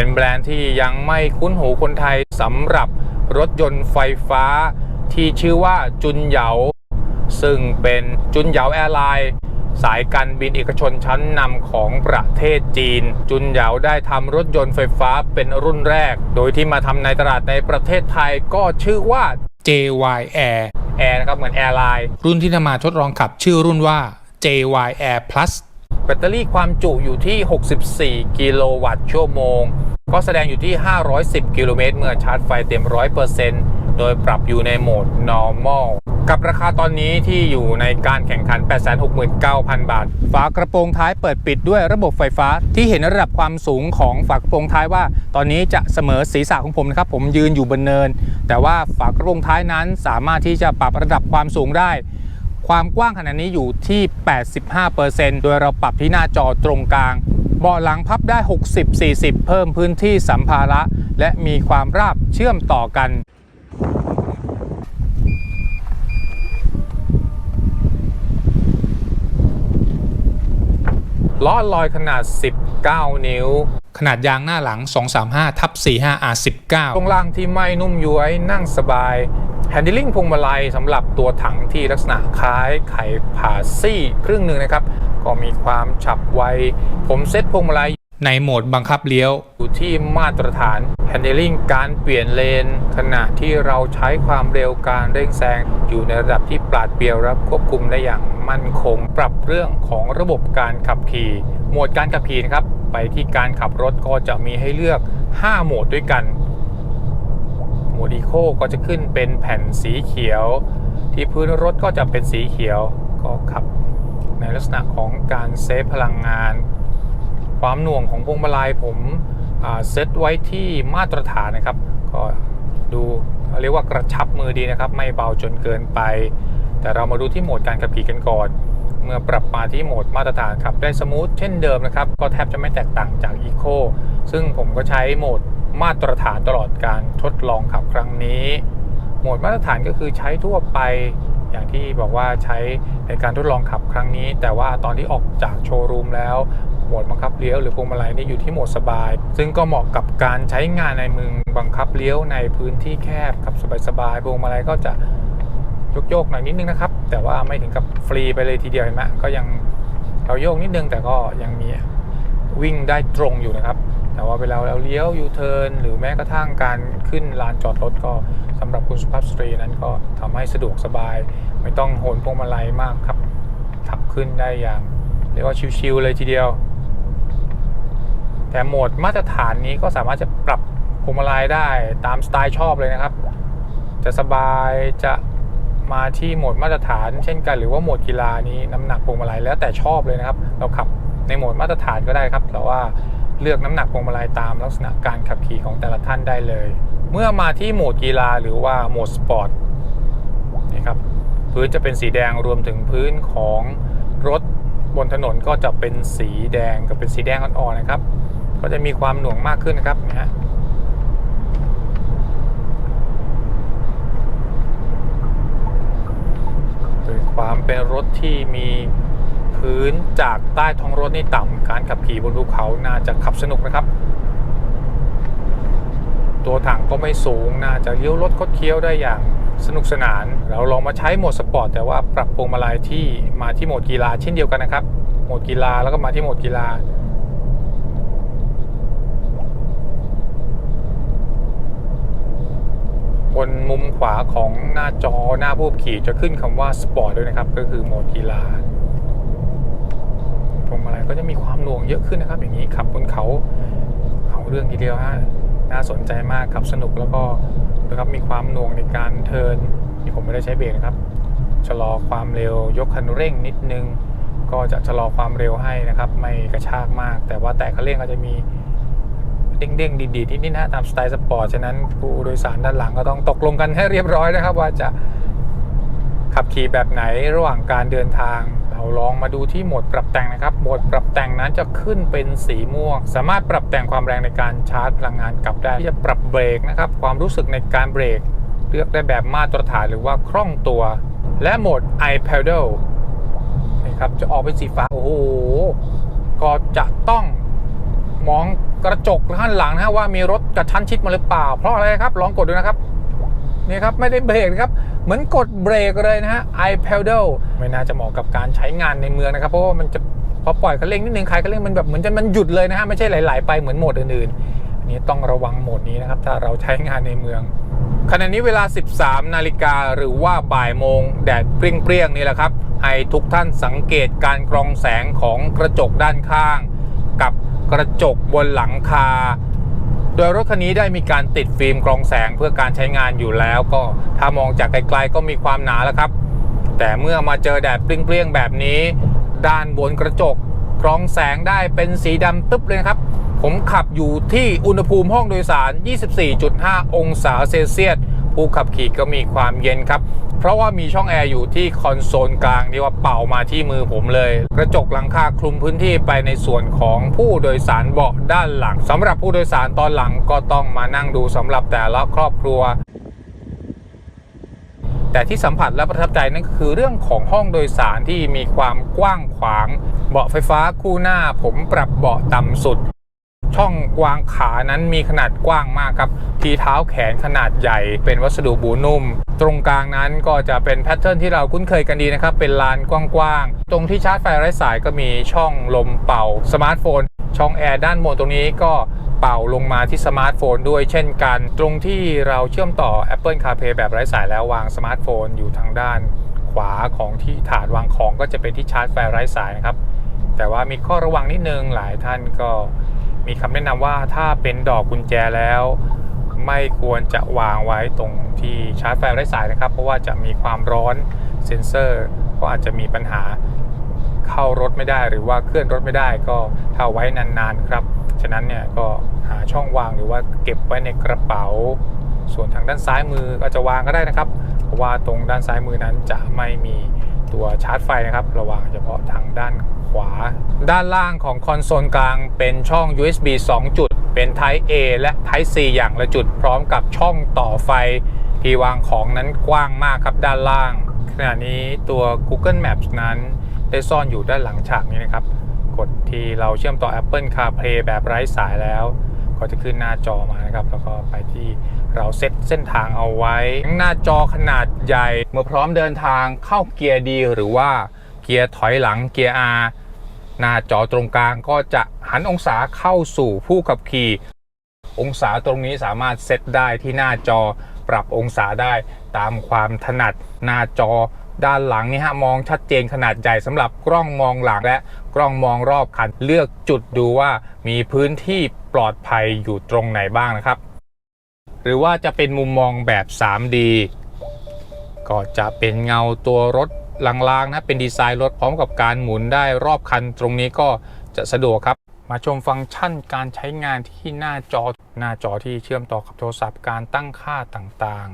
เป็นแบรนด์ที่ยังไม่คุ้นหูคนไทยสำหรับรถยนต์ไฟฟ้าที่ชื่อว่าจุนเหยา ซึ่งเป็นจุนเหยาแอร์ไลน์สายการบินเอกชนชั้นนำของประเทศจีน จุนเหยาได้ทำรถยนต์ไฟฟ้าเป็นรุ่นแรก โดยที่มาทำในตลาดในประเทศไทยก็ชื่อว่า JY Air Air นะครับเหมือนแอร์ไลน์รุ่นที่นำมาทดลองขับชื่อรุ่นว่า JY Air Plus แบตเตอรี่ความจุอยู่ที่ 64 กิโลวัตต์ชั่วโมง ก็แสดงอยู่ที่ 510 กิโลเมตรเมื่อชาร์จไฟเต็ม 100%โดยปรับอยู่ในโหมด normal กับราคาตอนนี้ที่อยู่ในการแข่งขัน 869,000 บาท ฝากระโปรงท้ายเปิดปิดด้วยระบบไฟฟ้าที่เห็นระดับความสูงของฝากระโปรงท้ายว่า ตอนนี้จะเสมอศีรษะของผมนะครับ ผมยืนอยู่บนเนิน แต่ว่าฝากระโปรงท้ายนั้นสามารถที่จะปรับระดับความสูงได้ ความกว้างขนาดนี้อยู่ที่ 85%โดยเราปรับที่หน้าจอตรงกลาง เบาะหลังพับได้ 60-40 เพิ่มพื้นที่สัมภาระ และมีความราบเชื่อมต่อกันล้อลอยขนาด 19 นิ้ว ขนาดยางหน้าหลัง 235ทับ45 R19 ตรงล่างที่ไม่นุ่มย้วยนั่งสบาย แฮนดิลิ่งพวงมาลัยสำหรับตัวถังที่ลักษณะคล้ายไข่ผ่าซี่ครึ่งหนึ่งนะครับ ก็มีความฉับไว ผมเซ็ตพวงมาลัยในโหมดบังคับเลี้ยว อยู่ที่มาตรฐาน Handling การเปลี่ยนเลน ขณะที่เราใช้ความเร็วการเร่งแซง อยู่ในระดับที่ปราดเปรียวและควบคุมได้อย่างมั่นคง ปรับเรื่องของระบบการขับขี่ โหมดการขับขี่นะครับ ไปที่การขับรถก็จะมีให้เลือก 5 โหมดด้วยกัน มดอีโคก็จะขึ้นเป็นแผ่นสีเขียว ที่พื้นรถก็จะเป็นสีเขียวก็ขับ ในลักษณะของการเซฟพลังงาน ความหน่วงของพวงมาลัยผมเซตไว้ที่มาตรฐานนะครับ ก็ดูเรียกว่ากระชับมือดีนะครับ ไม่เบาจนเกินไป แต่เรามาดูที่โหมดการขับขี่กันก่อน เมื่อปรับมาที่โหมดมาตรฐานขับได้สมูทเช่นเดิมนะครับ ก็แทบจะไม่แตกต่างจาก Eco ซึ่งผมก็ใช้โหมด มาตรฐานตลอดการทดลองขับครั้งนี้ โหมดมาตรฐานก็คือใช้ทั่วไปอย่างที่บอกว่าใช้ในการทดลองขับครั้งนี้ แต่ว่าตอนที่ออกจากโชว์รูมแล้วโหมดบังคับเลี้ยวหรือพวงมาลัยนี่อยู่ที่โหมดสบาย ซึ่งก็เหมาะกับการใช้งานในเมืองบังคับเลี้ยวในพื้นที่แคบขับสบายๆพวงมาลัยก็จะโยกๆหน่อยนิดนึงนะครับ แต่ว่าไม่ถึงกับฟรีไปเลยทีเดียวเห็นไหมก็ยังเราโยกนิดนึงแต่ก็ยังมีวิ่งได้ตรงอยู่นะครับ แต่ว่าเวลาเราเลี้ยวยูเทิร์นหรือแม้กระทั่งการขึ้นลานจอดรถก็สำหรับคุณสุภาพสตรีนั้นก็ทำให้สะดวกสบาย ไม่ต้องโหนพวงมาลัยมากครับขับขึ้นได้อย่างเรียกว่าชิวๆเลยทีเดียว แต่โหมดมาตรฐานนี้ก็สามารถจะปรับพวงมาลัยได้ตามสไตล์ชอบเลยนะครับ จะสบายจะมาที่โหมดมาตรฐาน เช่นกันหรือว่าโหมดกีฬานี้น้ำหนักพวงมาลัยแล้วแต่ชอบเลยนะครับ เราขับในโหมดมาตรฐานก็ได้ครับแต่ว่า เลือกน้ำหนักพวงมาลัยตามลักษณะการขับขี่ของแต่ละท่านได้เลย เมื่อมาที่โหมดกีฬาหรือว่าโหมดสปอร์ตนี่ครับพื้นจะเป็นสีแดงรวมถึงพื้นของรถบนถนนก็จะเป็นสีแดงกับเป็นสีแดงอ่อนๆนะครับ ก็จะมีความหน่วงมากขึ้นนะครับนะฮะโดยความเป็นรถที่มี พื้นจากใต้ท้องรถนี่ต่ำการขับขี่บนภูเขาน่าจะขับสนุกนะครับ ตัวถังก็ไม่สูงน่าจะเลี้ยวรถคดเคี้ยวได้อย่างสนุกสนาน เราลองมาใช้โหมดสปอร์ตแต่ว่าปรับพวงมาลัยที่มาที่โหมดกีฬาเช่นเดียวกันนะครับ โหมดกีฬาแล้วก็มาที่โหมดกีฬาบนมุมขวาของหน้าจอหน้าผู้ขี่จะขึ้นคำว่าสปอร์ตด้วยนะครับ ก็คือโหมดกีฬา วงมาลัยก็จะมีความหน่วงเยอะขึ้นนะครับ อย่างนี้ขับบนเขาเอาเรื่องทีเดียวฮะน่าสนใจมากขับสนุกแล้วก็นะครับมีความหน่วงในการเทิร์นนี่ผมไม่ได้ใช้เบรกนะครับชะลอความเร็วยกคันเร่งนิดนึง ก็จะชะลอความเร็วให้นะครับ ไม่กระชากมาก แต่ว่าแตะคันเร่งก็จะมีเด้งๆดีๆนิดๆนะตามสไตล์สปอร์ตฉะนั้นผู้โดยสารด้านหลังก็ต้องตกลงกันให้เรียบร้อยนะครับ ว่าจะขับขี่แบบไหนระหว่างการเดินทาง เราลองมาดูที่โหมดปรับแต่งนะครับ โหมดปรับแต่งนั้นจะขึ้นเป็นสีม่วง สามารถปรับแต่งความแรงในการชาร์จพลังงานกลับได้ที่จะปรับเบรกนะครับ ความรู้สึกในการเบรก เลือกได้แบบมาตรฐานหรือว่าคล่องตัว และโหมด i pedal นะครับจะออกเป็นสีฟ้า โอ้โห ก็จะต้องมองกระจกข้างหลังนะฮะว่ามีรถกระชั้นชิดมาหรือเปล่า เพราะอะไรครับ ลองกดดูนะครับ นี่ครับไม่ได้เบรกนะครับ เหมือนกดเบรกเลยนะฮะ i p e d a l ไม่น่าจะเหมาะกับการใช้งานในเมืองนะครับ เพราะว่ามันจะพอปล่อยคันเร่งนิดนึงใครคันเร่งมันแบบเหมือนจะมันหยุดเลยนะฮะ ไม่ใช่ไหลๆไปเหมือนโหมดอื่นๆอันนี้ต้องระวังโหมดนี้นะครับ ถ้าเราใช้งานในเมืองขณะนี้เวลา 13 นาฬิกาหรือว่าบ่ายโมงแดดเปรี้ยงๆนี่แหละครับ ให้ทุกท่านสังเกตการกรองแสงของกระจกด้านข้าง กับกระจกบนหลังคา โดยรถคันนี้ได้มีการติดฟิล์มกรองแสงเพื่อการใช้งานอยู่แล้วก็ถ้ามองจากไกลๆก็มีความหนาแล้วครับ แต่เมื่อมาเจอแดดเปรี้ยงๆแบบนี้ ด้านบนกระจกกรองแสงได้เป็นสีดำตึ๊บเลยครับ ผมขับอยู่ที่อุณหภูมิห้องโดยสาร 24.5 องศาเซลเซียสผู้ขับขี่ก็มีความเย็นครับ เพราะว่ามีช่องแอร์อยู่ที่คอนโซลกลางที่ว่าเป่ามาที่มือผมเลย กระจกหลังคาคลุมพื้นที่ไปในส่วนของผู้โดยสารเบาะด้านหลังสำหรับผู้โดยสารตอนหลังก็ต้องมานั่งดูสำหรับแต่ละครอบครัว แต่ที่สัมผัสและประทับใจนั่นก็คือเรื่องของห้องโดยสารที่มีความกว้างขวาง เบาะไฟฟ้าคู่หน้าผมปรับเบาะต่ำสุด ช่องวางขานั้นมีขนาดกว้างมากครับ ทีเท้าแขนขนาดใหญ่ เป็นวัสดุบูนุ่ม ตรงกลางนั้นก็จะเป็นแพทเทิร์นที่เราคุ้นเคยกันดีนะครับ เป็นลานกว้างๆ ตรงที่ชาร์จไฟไร้สายก็มีช่องลมเป่าสมาร์ทโฟน ช่องแอร์ด้านบนตรงนี้ก็เป่าลงมาที่สมาร์ทโฟนด้วยเช่นกัน ตรงที่เราเชื่อมต่อ Apple CarPlay แบบไร้สายแล้ววางสมาร์ทโฟนอยู่ทางด้านขวาของที่ถาดวางของก็จะเป็นที่ชาร์จไฟไร้สายนะครับ แต่ว่ามีข้อระวังนิดนึงหลายท่านก็ มีคำแนะนำว่าถ้าเป็นดอกกุญแจแล้ว ไม่ควรจะวางไว้ตรงที่ชาร์จไฟไร้สายนะครับ เพราะว่าจะมีความร้อนเซ็นเซอร์ก็อาจจะมีปัญหาเข้ารถไม่ได้หรือว่าเคลื่อนรถไม่ได้ก็ถ้าไว้นานๆครับ ฉะนั้นเนี่ยก็หาช่องวางหรือว่าเก็บไว้ในกระเป๋า ส่วนทางด้านซ้ายมือก็จะวางก็ได้นะครับ เพราะว่าตรงด้านซ้ายมือนั้นจะไม่มีตัวชาร์จไฟนะครับ ระวางเฉพาะทางด้าน ขวา ด้านล่างของคอนโซลกลางเป็นช่อง USB 2 จุด เป็น Type A และ Type C อย่างละจุดพร้อมกับช่องต่อไฟ ที่วางของนั้นกว้างมากครับด้านล่าง ขณะนี้ตัว Google Maps นั้นได้ซ่อนอยู่ด้านหลังฉากนี้นะครับ กดที่เราเชื่อมต่อ Apple CarPlay แบบไร้สายแล้ว ก็จะขึ้นหน้าจอมานะครับ แล้วก็ไปที่เราเซตเส้นทางเอาไว้ หน้าจอขนาดใหญ่ เมื่อพร้อมเดินทางเข้าเกียร์ดีหรือว่า กียร์ถอยหลังเกียร์ R หน้าจอตรงกลางก็จะหันองศาเข้าสู่ผู้ขับขี่ องศาตรงนี้สามารถเซตได้ที่หน้าจอปรับองศาได้ตามความถนัดหน้าจอด้านหลังนี่ฮะมองชัดเจนขนาดใหญ่สำหรับกล้องมองหลังและกล้องมองรอบคันเลือกจุดดูว่ามีพื้นที่ปลอดภัยอยู่ตรงไหนบ้างนะครับ หรือว่าจะเป็นมุมมองแบบ 3D ก็จะเป็นเงาตัวรถ ลางๆนะเป็นดีไซน์รถพร้อมกับการหมุนได้รอบคันตรงนี้ก็จะสะดวกครับ มาชมฟังก์ชันการใช้งานที่หน้าจอหน้าจอที่เชื่อมต่อกับโทรศัพท์การตั้งค่าต่าง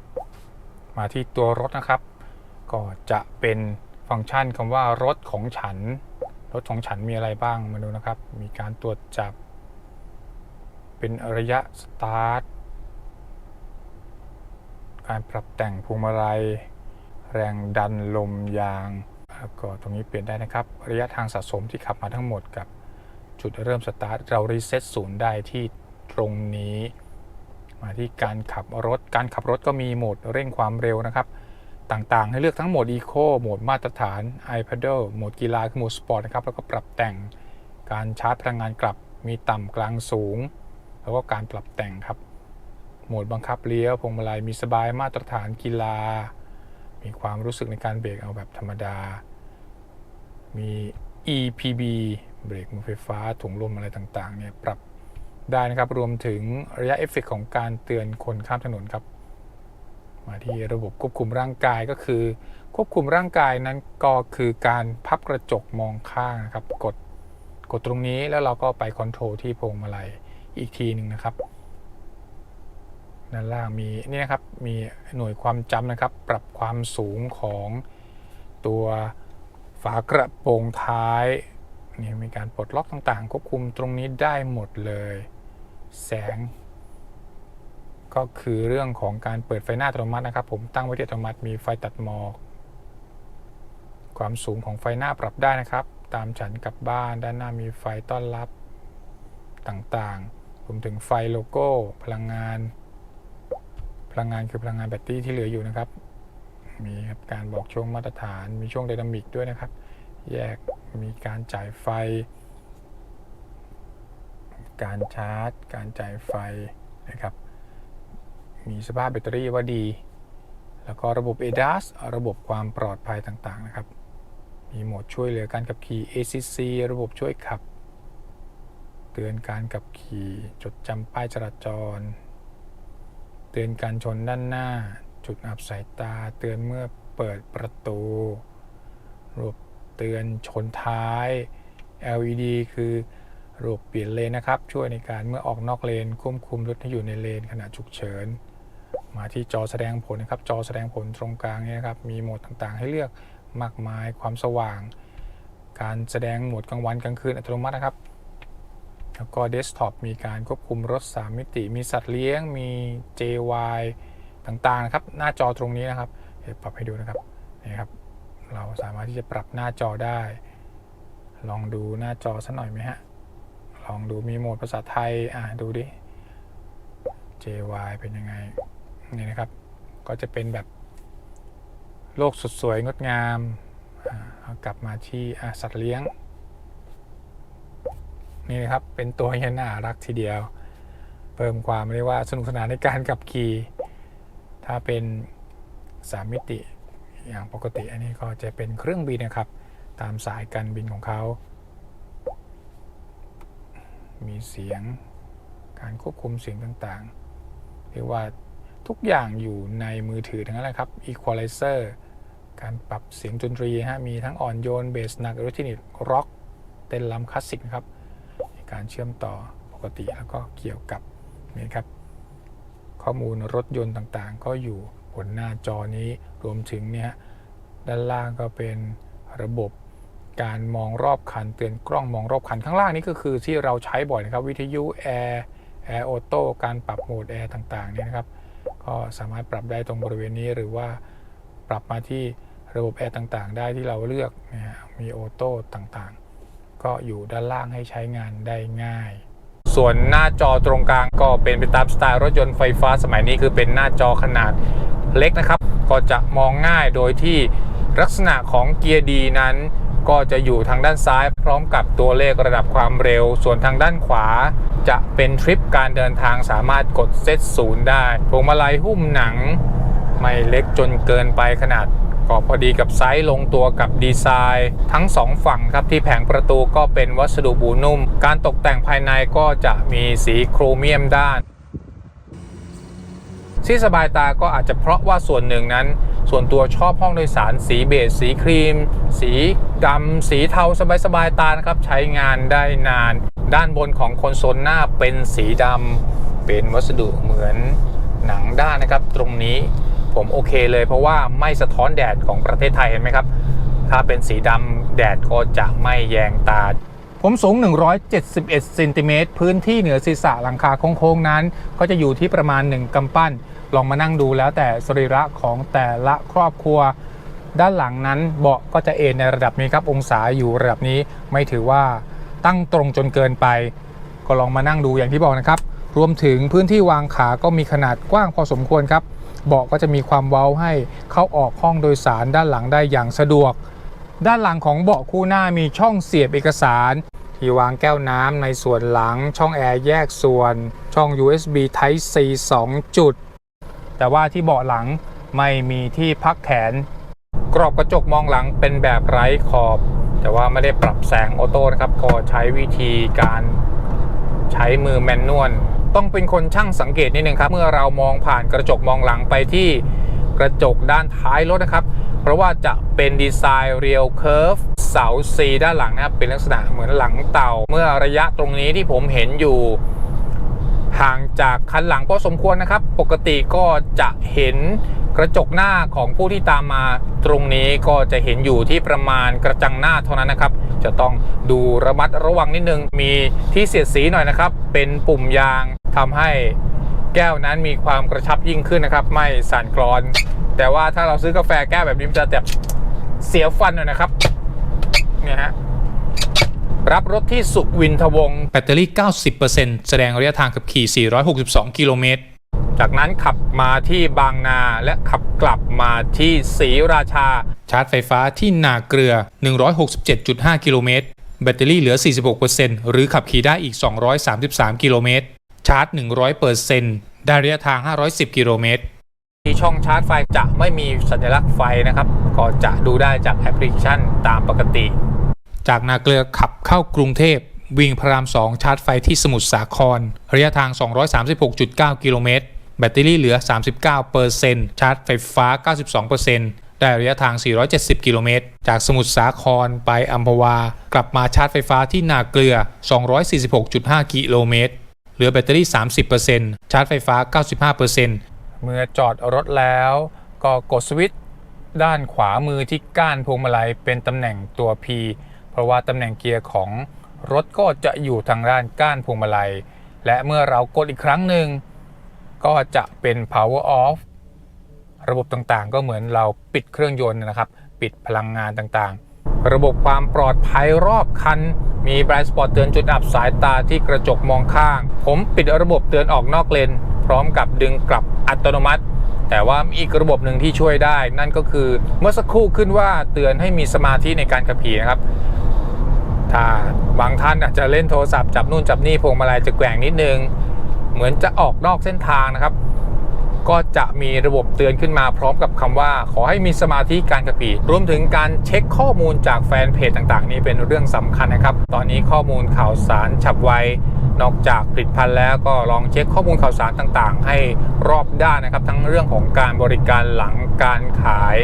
ๆ มาที่ตัวรถนะครับ ก็จะเป็นฟังก์ชันคำว่ารถของฉัน รถของฉันมีอะไรบ้างมาดูนะครับ มีการตรวจจับ เป็นระยะสตาร์ทการปรับแต่งพวงมาลัย แรงดันลมยางก็ตรงนี้เปลี่ยนได้นะครับ ระยะทางสะสมที่ขับมาทั้งหมดกับจุดเริ่มสตาร์ทเรารีเซ็ตศูนย์ได้ที่ตรงนี้ มาที่การขับรถการขับรถก็มีโหมดเร่งความเร็วนะครับ ต่างๆ ให้เลือกทั้งโหมด Eco โหมดมาตรฐาน i p a d a l โหมดกีฬาคือโหมดสปอร์ตนะครับแล้วก็ปรับแต่งการชาร์จพลังงานกลับมีต่ำกลางสูง แล้วก็การปรับแต่งครับ โหมดบังคับเลี้ยวพวงมาลัยมีสบายมาตรฐานกีฬา มีความรู้สึกในการเบรกเอาแบบธรรมดา มี EPB เบรกมือไฟฟ้าถุงลมอะไรต่างๆเนี่ยปรับได้นะครับ รวมถึงระยะเอฟเฟกของการเตือนคนข้ามถนนครับ มาที่ระบบควบคุมร่างกายก็คือ ควบคุมร่างกายนั้นก็คือการพับกระจกมองข้างนะครับ กดกดตรงนี้แล้วเราก็ไปคอนโทรลที่พวงมาลัยอีกทีหนึ่งนะครับ ด้านล่างมีนี่นะครับมีหน่วยความจำนะครับ ปรับความสูงของตัวฝากระโปรงท้ายนี่มีการปลดล็อกต่างๆควบคุมตรงนี้ได้หมดเลย แสง ก็คือเรื่องของการเปิดไฟหน้าอัตโนมัตินะครับ ผมตั้งไว้ที่อัตโนมัติมีไฟตัดหมอกความสูงของไฟหน้าปรับได้นะครับ ตามฉันกลับบ้านด้านหน้ามีไฟต้อนรับต่างๆรวมถึงไฟโลโก้ พลังงาน พลังงานคือพลังงานแบตเตอรี่ที่เหลืออยู่นะครับ มีครับการบอกช่วงมาตรฐาน มีช่วงไดนามิกด้วยนะครับ แยกมีการจ่ายไฟ การชาร์จ การจ่ายไฟนะครับ มีสภาพแบตเตอรี่ว่าดี แล้วก็ระบบ ADAS ระบบความปลอดภัยต่างๆนะครับ มีโหมดช่วยเหลือการขับขี่ ACC ระบบช่วยขับ เตือนการขับขี่ จดจำป้ายจราจร เตือนการชนด้านหน้า จุดอับสายตา เตือนเมื่อเปิดประตูระบบเตือนชนท้าย LED คือระบบเปลี่ยนเลนนะครับ ช่วยในการเมื่อออกนอกเลนควบคุมรถให้อยู่ในเลนขณะฉุกเฉิน มาที่จอแสดงผลนะครับ จอแสดงผลตรงกลางนี่นะครับ มีโหมดต่างๆ ให้เลือกมากมายความสว่าง การแสดงโหมดกลางวันกลางคืนอัตโนมัตินะครับ แล้วก็เดสก์ท็อปมีการควบคุมรถ 3 มิติ มีสัตว์เลี้ยง มี JY ต่างๆครับหน้าจอตรงนี้นะครับเดี๋ยวปรับให้ดูนะครับนี่ครับ เราสามารถที่จะปรับหน้าจอได้ ลองดูหน้าจอสักหน่อยไหมฮะลองดูมีโหมดภาษาไทยอ่าดูดิ JY เป็นยังไงนี่นะครับ ก็จะเป็นแบบโลกสดสวยงดงาม เอากลับมาที่อ่าสัตว์เลี้ยง นี่นะครับ เป็นตัวยันน่ารักทีเดียว เพิ่มความเรียกว่าสนุกสนานในการขับขี่ ถ้าเป็น 3 มิติอย่างปกติอันนี้ก็จะเป็นเครื่องบินนะครับ ตามสายการบินของเขา มีเสียงการควบคุมเสียงต่างๆ เรียกว่าทุกอย่างอยู่ในมือถือทั้งนั้นแหละครับ Equalizer การปรับเสียงดนตรีฮะมีทั้งอ่อนโยนเบสหนักอิเล็กทรอนิกส์ร็อกเต้นลำคลาสสิกนะครับ การเชื่อมต่อปกติแล้วก็เกี่ยวกับนี่ครับข้อมูลรถยนต์ต่างๆ ก็อยู่บนหน้าจอนี้รวมถึงเนี่ยด้านล่างก็เป็นระบบการมองรอบคันเตือนกล้องมองรอบคันข้างล่างนี่ก็คือที่เราใช้บ่อยนะครับ วิทยุแอร์แอร์ออโต้การปรับโหมดแอร์ต่างๆเนี่ยนะครับ ก็สามารถปรับได้ตรงบริเวณนี้หรือว่าปรับมาที่ระบบแอร์ต่างๆ ได้ที่เราเลือกนะฮะมีออโต้ต่างๆ ก็อยู่ด้านล่างให้ใช้งานได้ง่าย ส่วนหน้าจอตรงกลางก็เป็นไปตามสไตล์รถยนต์ไฟฟ้าสมัยนี้คือเป็นหน้าจอขนาดเล็กนะครับ ก็จะมองง่ายโดยที่ลักษณะของเกียร์ดีนั้นก็จะอยู่ทางด้านซ้ายพร้อมกับตัวเลขระดับความเร็ว ส่วนทางด้านขวา จะเป็นทริปการเดินทางสามารถกดเซตศูนย์ได้พวงมาลัยหุ้มหนัง ไม่เล็กจนเกินไปขนาด ก็พอดีกับไซส์ลงตัวกับดีไซน์ทั้งสองฝั่งครับที่แผงประตูก็เป็นวัสดุบูนุ่ม การตกแต่งภายในก็จะมีสีโครเมียมด้านที่สบายตาก็อาจจะเพราะว่าส่วนหนึ่งนั้น ส่วนตัวชอบห้องโดยสารสีเบจสีครีม สีดำสีเทาสบายๆตานะครับ ใช้งานได้นาน ด้านบนของคอนโซลหน้าเป็นสีดำเป็นวัสดุเหมือนหนังด้านนะครับ ตรงนี้ ผมโอเคเลยเพราะว่าไม่สะท้อนแดดของประเทศไทยเห็นไหมครับ ถ้าเป็นสีดำแดดก็จะไม่แยงตา ผมสูง 171เซนติเมตรพื้นที่เหนือศีรษะหลังคาโค้งๆนั้น ก็จะอยู่ที่ประมาณ 1กำปั้น ลองมานั่งดูแล้วแต่สรีระของแต่ละครอบครัว ด้านหลังนั้นเบาะก็จะเอนในระดับนี้ครับองศาอยู่ระดับนี้ไม่ถือว่าตั้งตรงจนเกินไป ก็ลองมานั่งดูอย่างที่บอกนะครับ รวมถึงพื้นที่วางขาก็มีขนาดกว้างพอสมควรครับ เบาะก็จะมีความเว้าให้เข้าออกห้องโดยสารด้านหลังได้อย่างสะดวก ด้านหลังของเบาะคู่หน้ามีช่องเสียบเอกสาร ที่วางแก้วน้ำในส่วนหลัง ช่องแอร์แยกส่วน ช่อง USB Type C 2 จุด แต่ว่าที่เบาะหลังไม่มีที่พักแขน กรอบกระจกมองหลังเป็นแบบไร้ขอบ แต่ว่าไม่ได้ปรับแสงออโต้นะครับก็ใช้วิธีการใช้มือแมนนวล ต้องเป็นคนช่างสังเกตนิดนึงครับ เมื่อเรามองผ่านกระจกมองหลังไปที่กระจกด้านท้ายรถนะครับ เพราะว่าจะเป็นดีไซน์เรียลเคิร์ฟเสา C ด้านหลังนะครับเป็นลักษณะเหมือนหลังเต่า เมื่อระยะตรงนี้ที่ผมเห็นอยู่ ห่างจากคันหลังพอสมควรนะครับ ปกติก็จะเห็นกระจกหน้าของผู้ที่ตามมาตรงนี้ก็จะเห็นอยู่ที่ประมาณกระจังหน้าเท่านั้นนะครับ จะต้องดูระมัดระวังนิดนึง มีที่เสียดสีหน่อยนะครับ เป็นปุ่มยางทำให้แก้วนั้นมีความกระชับยิ่งขึ้นนะครับ ไม่สั่นคลอน แต่ว่าถ้าเราซื้อกาแฟแก้วแบบนี้จะแบบเสียฟันหน่อยนะครับเนี่ยฮะรับรถที่สุวินทวงศ์แบตเตอรี่ 90%แสดงระยะทางขับขี่ 462 กิโลเมตร จากนั้นขับมาที่บางนาและขับกลับมาที่ศรีราชา ชาร์จไฟฟ้าที่นาเกลือ 167.5 กิโลเมตร แบตเตอรี่เหลือ 46%หรือขับขี่ได้อีก 233 กิโลเมตร ชาร์จ 100%ได้ระยะทาง 510 กิโลเมตร ที่ช่องชาร์จไฟจะไม่มีสัญลักษณ์ไฟนะครับ ก็จะดูได้จากแอปพลิเคชันตามปกติ จากนาเกลือขับเข้ากรุงเทพวิ่งพระราม 2 ชาร์จไฟที่สมุทรสาคร ระยะทาง 236.9 กิโลเมตร แบตเตอรี่เหลือ 39%ชาร์จไฟฟ้า 92%ได้ระยะทาง 470 กิโลเมตร จากสมุทรสาครไปอัมพวา กลับมาชาร์จไฟฟ้าที่นาเกลือ 246.5 กิโลเมตร เหลือแบตเตอรี่ 30%ชาร์จไฟฟ้า 95%เมื่อจอดรถแล้วก็กดสวิตช์ด้านขวามือที่ก้านพวงมาลัยเป็นตำแหน่งตัว P เพราะว่าตำแหน่งเกียร์ของรถก็จะอยู่ทางด้านก้านพวงมาลัย และเมื่อเรากดอีกครั้งหนึ่ง ก็จะเป็น power off ระบบต่างๆ ก็เหมือนเราปิดเครื่องยนต์นะครับ ปิดพลังงานต่างๆ ระบบความปลอดภัยรอบคัน มี blind spot เตือนจุดอับสายตาที่กระจกมองข้าง ผมปิดระบบเตือนออกนอกเลน พร้อมกับดึงกลับอัตโนมัติ แต่ว่ามีอีกระบบหนึ่งที่ช่วยได้ นั่นก็คือเมื่อสักครู่ขึ้นว่าเตือนให้มีสมาธิในการขับขี่นะครับถ้าบางท่านอาจจะเล่นโทรศัพท์จับนู่นจับนี่พวงมาลัยจะแกว่งนิดนึง เหมือนจะออกนอกเส้นทางนะครับ ก็จะมีระบบเตือนขึ้นมาพร้อมกับคำว่า ขอให้มีสมาธิการขับขี่รวมถึงการเช็คข้อมูลจากแฟนเพจต่างๆ นี้เป็นเรื่องสำคัญนะครับ ตอนนี้ข้อมูลข่าวสารฉับไวนอกจากผลิตภัณฑ์แล้วก็ลองเช็คข้อมูลข่าวสารต่างๆ ให้รอบด้านนะครับ ทั้งเรื่องของการบริการหลังการขาย